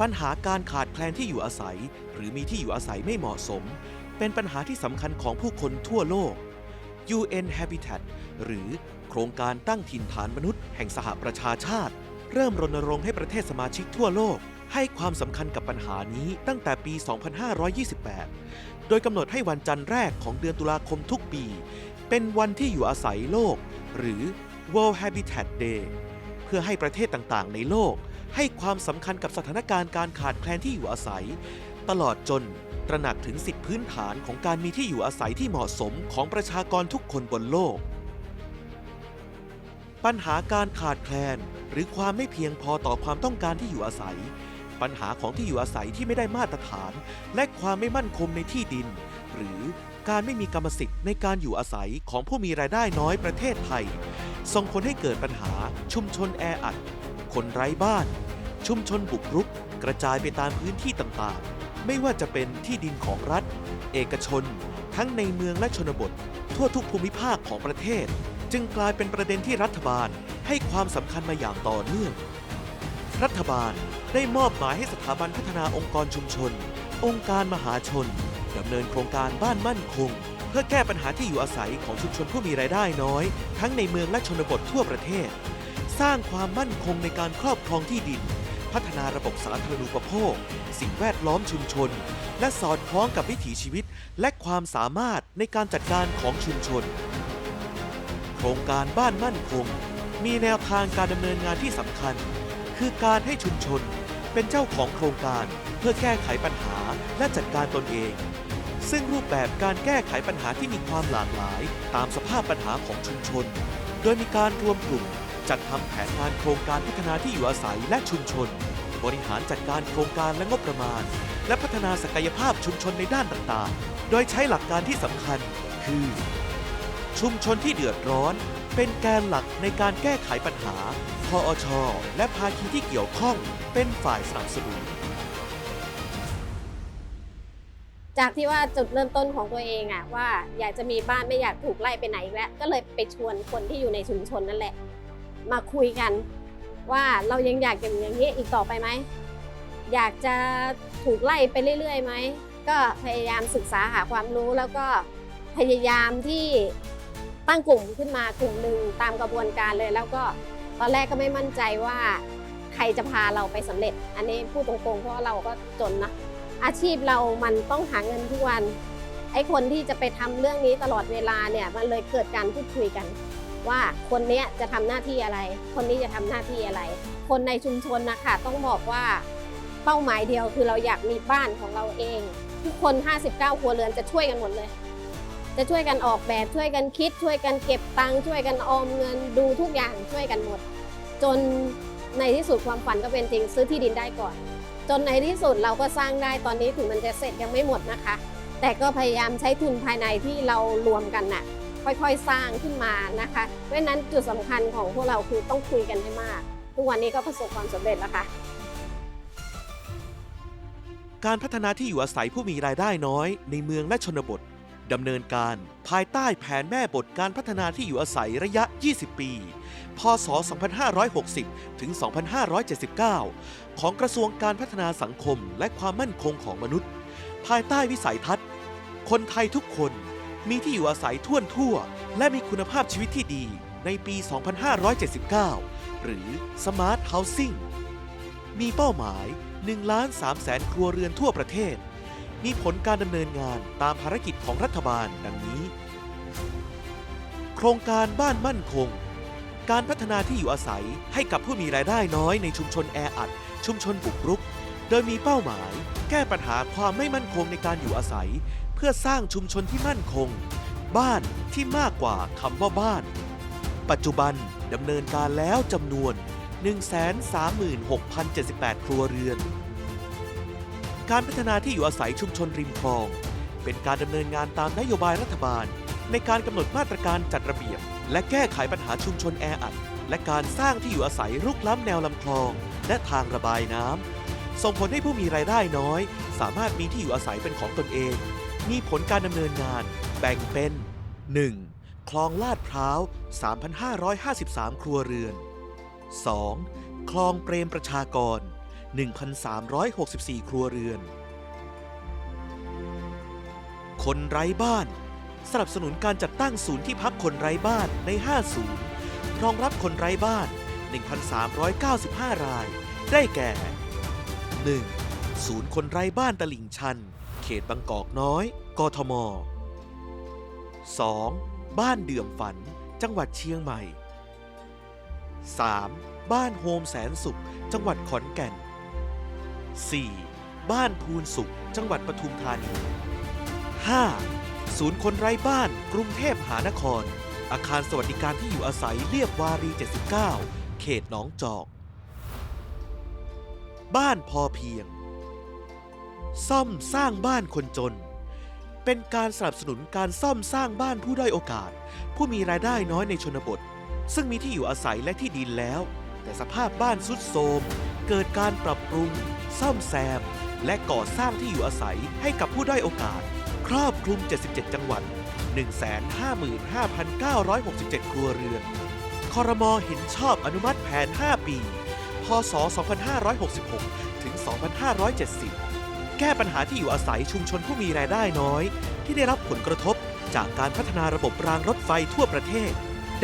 ปัญหาการขาดแคลนที่อยู่อาศัย หรือมีที่อยู่อาศัยไม่เหมาะสม เป็นปัญหาที่สำคัญของผู้คนทั่วโลก UN Habitat หรือโครงการตั้งถิ่นฐานมนุษย์ แห่งสหประชาชาติ เริ่มรณรงค์ให้ประเทศสมาชิกทั่วโลก ให้ความสำคัญกับปัญหานี้ตั้งแต่ปี 2528 โดยกำหนดให้วันจันทร์แรกของเดือนตุลาคมทุกปี เป็นวันที่อยู่อาศัยโลก หรือ World Habitat Day เพื่อให้ประเทศต่างๆ ในโลก ให้ความสำคัญกับสถานการณ์การขาดแคลนที่อยู่อาศัย ตลอดจนตระหนักถึงสิทธิพื้นฐานของการมีที่อยู่อาศัยที่เหมาะสมของประชากรทุกคนบนโลก ปัญหาการขาดแคลน หรือความไม่เพียงพอต่อความต้องการที่อยู่อาศัย ปัญหาของที่อยู่อาศัยที่ไม่ได้มาตรฐาน และความไม่มั่นคงในที่ดิน หรือการไม่มีกรรมสิทธิ์ในการอยู่อาศัยของผู้มีรายได้น้อยประเทศไทย ส่งผลให้เกิดปัญหาชุมชนแออัด คนไร้บ้าน ชุมชนบุกรุกกระจายไปตามพื้นที่ต่างๆ ไม่ว่าจะเป็นที่ดินของรัฐ เอกชน ทั้งในเมืองและชนบท ทั่วทุกภูมิภาคของประเทศ จึงกลายเป็นประเด็นที่รัฐบาลให้ความสำคัญมาอย่างต่อเนื่อง รัฐบาลได้มอบหมายให้สถาบันพัฒนาองค์กรชุมชน องค์การมหาชนดำเนินโครงการบ้านมั่นคง เพื่อแก้ปัญหาที่อยู่อาศัยของชุมชนผู้มีรายได้น้อย ทั้งในเมืองและชนบททั่วประเทศ สร้างความมั่นคงในการครอบครองที่ดิน พัฒนาระบบสาธารณูปโภค สิ่งแวดล้อมชุมชน และสอดคล้องกับวิถีชีวิต และความสามารถในการจัดการของชุมชน โครงการบ้านมั่นคง มีแนวทางการดำเนินงานที่สำคัญ คือการให้ชุมชนเป็นเจ้าของโครงการเพื่อแก้ไขปัญหาและจัดการตนเอง ซึ่งรูปแบบการแก้ไขปัญหาที่มีความหลากหลาย ตามสภาพปัญหาของชุมชน โดยมีการรวมกลุ่ม จัดทำแผนงานโครงการพัฒนาที่อยู่อาศัยและชุมชน บริหารจัดการโครงการและงบประมาณ และพัฒนาศักยภาพชุมชนในด้านต่างๆ โดยใช้หลักการที่สำคัญ คือ ชุมชนที่เดือดร้อน เป็นแกนหลักในการแก้ไขปัญหาพออช และภาคีที่เกี่ยวข้องเป็นฝ่ายสนับสนุนจากที่ว่าจุดเริ่มต้นของตัวเองอะว่าอยากจะมีบ้านไม่อยากถูกไล่ไปไหนอีกแล้ว ก็เลยไปชวนคนที่อยู่ในชุมชนนั่นแหละ มาคุยกัน ว่าเรายังอยากอย่างอย่างนี้อีกต่อไปไหม อยากจะถูกไล่ไปเรื่อยๆไหม ก็พยายามศึกษาหาความรู้แล้วก็พยายามที่ตั้งกลุ่มขึ้นมากลุ่มหนึ่งตามกระบวนการเลย แล้วก็ตอนแรกก็ไม่มั่นใจว่าใครจะพาเราไปสำเร็จ อันนี้พูดตรงๆเพราะเราก็จนนะอาชีพเรามันต้องหาเงินทุกวันไอ้คนที่จะไปทำเรื่องนี้ตลอดเวลาเนี่ยมันเลยเกิดการพูดคุยกัน ว่าคนนี้จะทำหน้าที่อะไร คนนี้จะทำหน้าที่อะไร คนในชุมชนนะคะต้องบอกว่าเป้าหมายเดียวคือเราอยากมีบ้านของเราเอง ทุกคน 59 ครัวเรือนจะช่วยกันหมดเลย จะช่วยกันออกแบบช่วยกันคิด ช่วยกันเก็บตังค์ช่วยกันออมเงินดูทุกอย่างช่วยกันหมด จนในที่สุดความฝันก็เป็นจริงซื้อที่ดินได้ก่อน จนในที่สุดเราก็สร้างได้ตอนนี้ถึงมันจะเสร็จยังไม่หมดนะคะ แต่ก็พยายามใช้ทุนภายในที่เรารวมกันน่ะ ค่อยๆสร้างขึ้นมานะคะเพราะฉะนั้นจุดสำคัญของพวกเราคือต้องคุยกันให้มาก ทุกวันนี้ก็ประสบความสำเร็จแล้วค่ะการพัฒนาที่อยู่อาศัยผู้มีรายได้น้อยในเมืองและชนบทดำเนินการภายใต้แผนแม่บทการพัฒนาที่อยู่อาศัยระยะ 20 ปี พศ 2560 ถึง 2579 ของกระทรวงการพัฒนาสังคมและความมั่นคงของมนุษย์ ภายใต้วิสัยทัศน์ คนไทยทุกคน มีที่อยู่อาศัยท่วนทั่ว และมีคุณภาพชีวิตที่ดีในปี 2579 หรือ Smart Housing มีเป้าหมาย 1 ล้าน3แสนครัวเรือนทั่วประเทศ มีผลการดำเนินงานตามภารกิจของรัฐบาลดังนี้ โครงการบ้านมั่นคง การพัฒนาที่อยู่อาศัยให้กับผู้มีรายได้น้อยในชุมชนแออัด ชุมชนบุกรุก โดยมีเป้าหมาย แก้ปัญหาความไม่มั่นคงในการอยู่อาศัย พื่อสร้างชุมชนที่มั่นคง บ้านที่มากกว่าคำว่าบ้าน ปัจจุบันดำเนินการแล้วจำนวน 136,078 ครัวเรือน การพัฒนาที่อยู่อาศัยชุมชนริมคลอง เป็นการดำเนินงานตามนโยบายรัฐบาล ในการกำหนดมาตรการจัดระเบียบ และแก้ไขปัญหาชุมชนแออัด และการสร้างที่อยู่อาศัยรุกล้ำแนวลำคลอง และทางระบายน้ำส่งผลให้ผู้มีรายได้น้อย สามารถมีที่อยู่อาศัยเป็นของตนเอง มีผลการดำเนินงานแบ่งเป็น 1. คลองลาดพร้าว 3,553 ครัวเรือน 2. คลองเปรมประชากร 1,364 ครัวเรือน คนไร้บ้าน สนับสนุนการจัดตั้งศูนย์ที่พักคนไร้บ้านใน 5 ศูนย์รองรับคนไร้บ้าน 1,395 ราย ได้แก่ 1. ศูนย์คนไร้บ้านตลิ่งชัน เขตบางกอกน้อย กทม 2. บ้านเดื่อมฝัน จังหวัดเชียงใหม่ 3. บ้านโฮมแสนสุข จังหวัดขอนแก่น 4. บ้านพูนสุข จังหวัดปทุมธานี 5. ศูนย์คนไร้บ้าน กรุงเทพมหานคร อาคารสวัสดิการที่อยู่อาศัยเรียบวารี 79 เขตหนองจอก บ้านพอเพียง ซ่อมสร้างบ้านคนจน เป็นการสนับสนุนการซ่อมสร้างบ้านผู้ด้อยโอกาส ผู้มีรายได้น้อยในชนบท ซึ่งมีที่อยู่อาศัยและที่ดินแล้ว แต่สภาพบ้านสุดโทรมเกิดการปรับปรุง ซ่อมแซม และก่อสร้างที่อยู่อาศัยให้กับผู้ด้อยโอกาส ครอบคลุม 77 จังหวัด 155,967 ครัวเรือนคอรมอเห็นชอบอนุมัติแผน 5 ปี พศ 2566 ถึง 2570 ก้ปัญหาที่อยู่อาศัยชุมชนผู้มีรายได้น้อย ที่ได้รับผลกระทบจากการพัฒนาระบบรางรถไฟทั่วประเทศ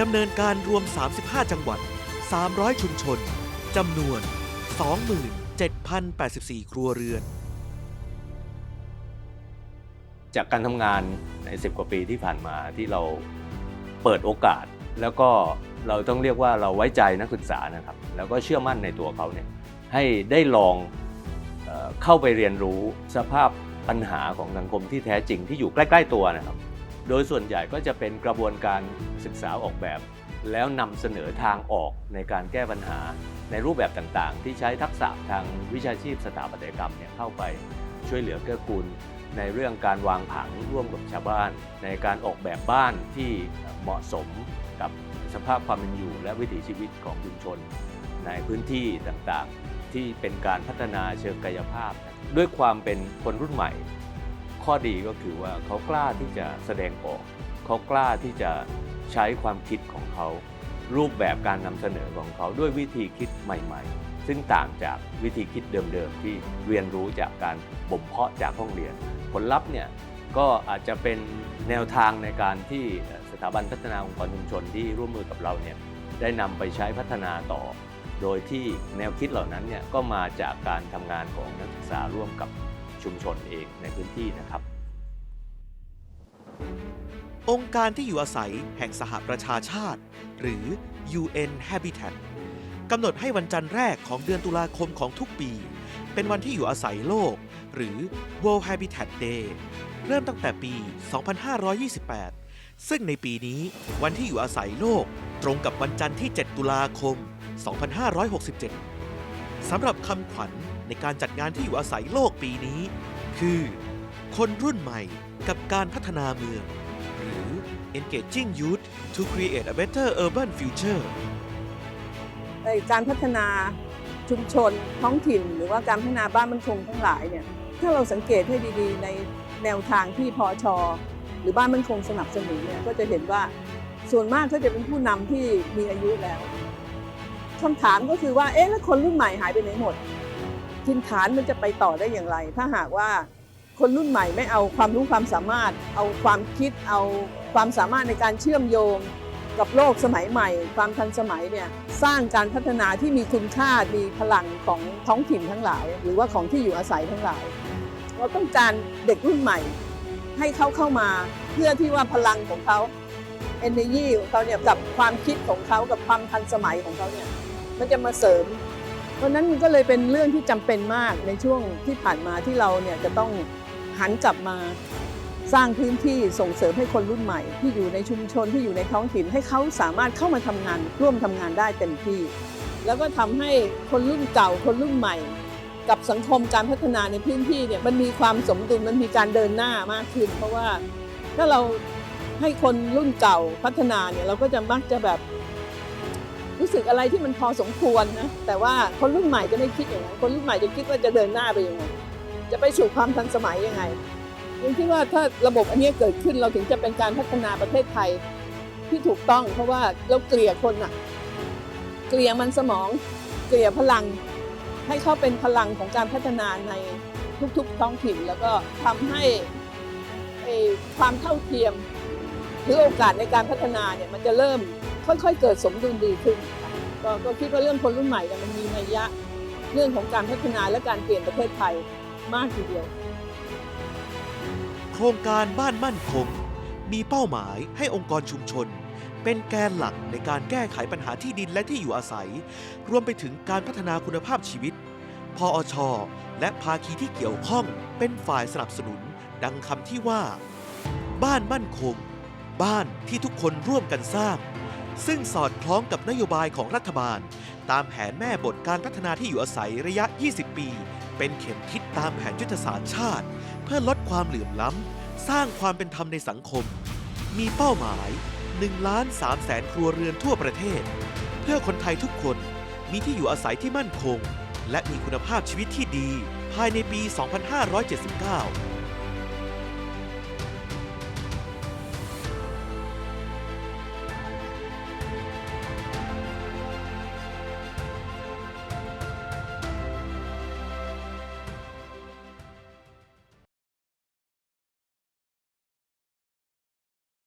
ดำเนินการรวม 35 จังหวัด 300 ชุมชนจำนวน 27,084 ครัวเรือน จากการทำงานใน 10 กว่าปีที่ผ่านมาที่เราเปิดโอกาส แล้วก็เราต้องเรียกว่าเราไว้ใจนักศึกษานะครับ แล้วก็เชื่อมั่นในตัวเขาเนี่ยให้ได้ลอง เข้าไปเรียนรู้สภาพปัญหาของสังคมที่แท้จริงที่อยู่ใกล้ ๆ ตัวนะครับ โดยส่วนใหญ่ก็จะเป็นกระบวนการศึกษาออกแบบ แล้วนำเสนอทางออกในการแก้ปัญหาในรูปแบบต่างๆ ที่ใช้ทักษะทางวิชาชีพสถาปัตยกรรมเนี่ยเข้าไปช่วยเหลือเกื้อกูลในเรื่องการวางผังร่วมกับชาวบ้าน ในการออกแบบบ้านที่เหมาะสมกับสภาพความเป็นอยู่และวิถีชีวิตของชุมชน ในพื้นที่ต่างๆ ที่เป็นการพัฒนาเชิงกายภาพ ด้วยความเป็นคนรุ่นใหม่ ข้อดีก็คือว่าเขากล้าที่จะแสดงออก เขากล้าที่จะใช้ความคิดของเขา รูปแบบการนำเสนอของเขาด้วยวิธีคิดใหม่ ๆ ซึ่งต่างจากวิธีคิดเดิมๆที่เรียนรู้จากการบ่มเพาะจากห้องเรียน ผลลัพธ์เนี่ยก็อาจจะเป็นแนวทางในการที่สถาบันพัฒนาองค์กรชุมชนที่ร่วมมือกับเราเนี่ยได้นำไปใช้พัฒนาต่อ โดยที่แนวคิดเหล่านั้นเนี่ยก็มาจากการทำงานของนักศึกษาร่วมกับชุมชนเองในพื้นที่นะครับ องค์การที่อยู่อาศัยแห่งสหประชาชาติ หรือ UN Habitat กำหนดให้วันจันทร์แรกของเดือนตุลาคมของทุกปี เป็นวันที่อยู่อาศัยโลก หรือ World Habitat Day เริ่มตั้งแต่ปี 2528 ซึ่งในปีนี้วันที่อยู่อาศัยโลกตรงกับวันจันทร์ที่ 7 ตุลาคม 2567 สำหรับคำขวัญในการจัดงานที่อยู่อาศัยโลกปีนี้ คือ คนรุ่นใหม่กับการพัฒนาเมือง หรือ Engaging Youth to Create a Better Urban Future การพัฒนาชุมชนท้องถิ่น หรือว่าการพัฒนาบ้านมันคงทั้งหลายเนี่ยถ้าเราสังเกตให้ดีๆ ในแนวทางที่พอชอหรือบ้านมันคงสนับสนุนเนี่ยก็จะเห็นว่าส่วนมากก็จะเป็นผู้นำที่มีอายุแล้ว คำถามก็คือว่า เอ๊ะแล้วคนรุ่นใหม่หายไปไหนหมดทินฐานมันจะไปต่อได้อย่างไร ถ้าหากว่าคนรุ่นใหม่ไม่เอาความรู้ความสามารถ เอาความคิดเอาความสามารถในการเชื่อมโยงกับโลกสมัยใหม่ ความทันสมัยเนี่ยสร้างการพัฒนาที่มีคุณค่ามีพลังของท้องถิ่นทั้งหลาย หรือว่าของที่อยู่อาศัยทั้งหลาย เราต้องการเด็กรุ่นใหม่ ให้เขาเข้ามาเพื่อที่ว่าพลังของเขา energy ของเขาเนี่ยกับความคิดของเขากับความทันสมัยของเขาเนี่ย มันจะมาเสริม เพราะนั้นมันก็เลยเป็นเรื่องที่จำเป็นมากในช่วงที่ผ่านมาที่เราเนี่ยจะต้องหันกลับมาสร้างพื้นที่ส่งเสริมให้คนรุ่นใหม่ ที่อยู่ในชุมชนที่อยู่ในท้องถิ่นให้เขาสามารถเข้ามาทำงาน ร่วมทำงานได้เต็มที่ แล้วก็ทำให้คนรุ่นเก่าคนรุ่นใหม่ กับสังคมการพัฒนาในพื้นที่เนี่ยมันมีความสมดุลมันมีการเดินหน้ามากขึ้น เพราะว่าถ้าเราให้คนรุ่นเก่าพัฒนาเนี่ยเราก็จะมักจะแบบ รู้สึกอะไรที่มันพอสมควรนะแต่ว่าคนรุ่นใหม่จะไม่คิดอย่างนั้นคนรุ่นใหม่จะคิดว่าจะเดินหน้าไปยังไงจะไปสู่ความทันสมัยยังไงผมคิดว่าถ้าระบบอันนี้เกิดขึ้นเราถึงจะเป็นการพัฒนาประเทศไทยที่ถูกต้อง เพราะว่าเราเกลี่ยคนอะเกลี่ยมันสมองเกลี่ยพลัง ให้เขาเป็นพลังของการพัฒนาในทุกๆท้องถิ่นแล้วก็ทำให้ความเท่าเทียม หรือโอกาสในการพัฒนาเนี่ยมันจะเริ่ม ค่อยๆ เกิดสมดุลดีขึ้นก็ก็คิดว่าเรื่องคนรุ่นใหม่เนี่ยมันมีนัยยะเรื่องของการพัฒนาและการเปลี่ยนประเทศไทยมากทีเดียว โครงการบ้านมั่นคง มีเป้าหมายให้องค์กรชุมชน เป็นแกนหลักในการแก้ไขปัญหาที่ดินและที่อยู่อาศัย รวมไปถึงการพัฒนาคุณภาพชีวิต พออช และภาคีที่เกี่ยวข้องเป็นฝ่ายสนับสนุน ดังคำที่ว่า บ้านมั่นคง บ้านที่ทุกคนร่วมกันสร้าง ซึ่งสอดคล้องกับนโยบายของรัฐบาล ตามแผนแม่บทการพัฒนาที่อยู่อาศัยระยะ 20 ปี เป็นเข็มทิศตามแผนยุทธศาสตร์ชาติ เพื่อลดความเหลื่อมล้ำ สร้างความเป็นธรรมในสังคม มีเป้าหมาย1ล้าน3แสนครัวเรือนทั่วประเทศ เพื่อคนไทยทุกคนมีที่อยู่อาศัยที่มั่นคง และมีคุณภาพชีวิตที่ดี ภายในปี 2579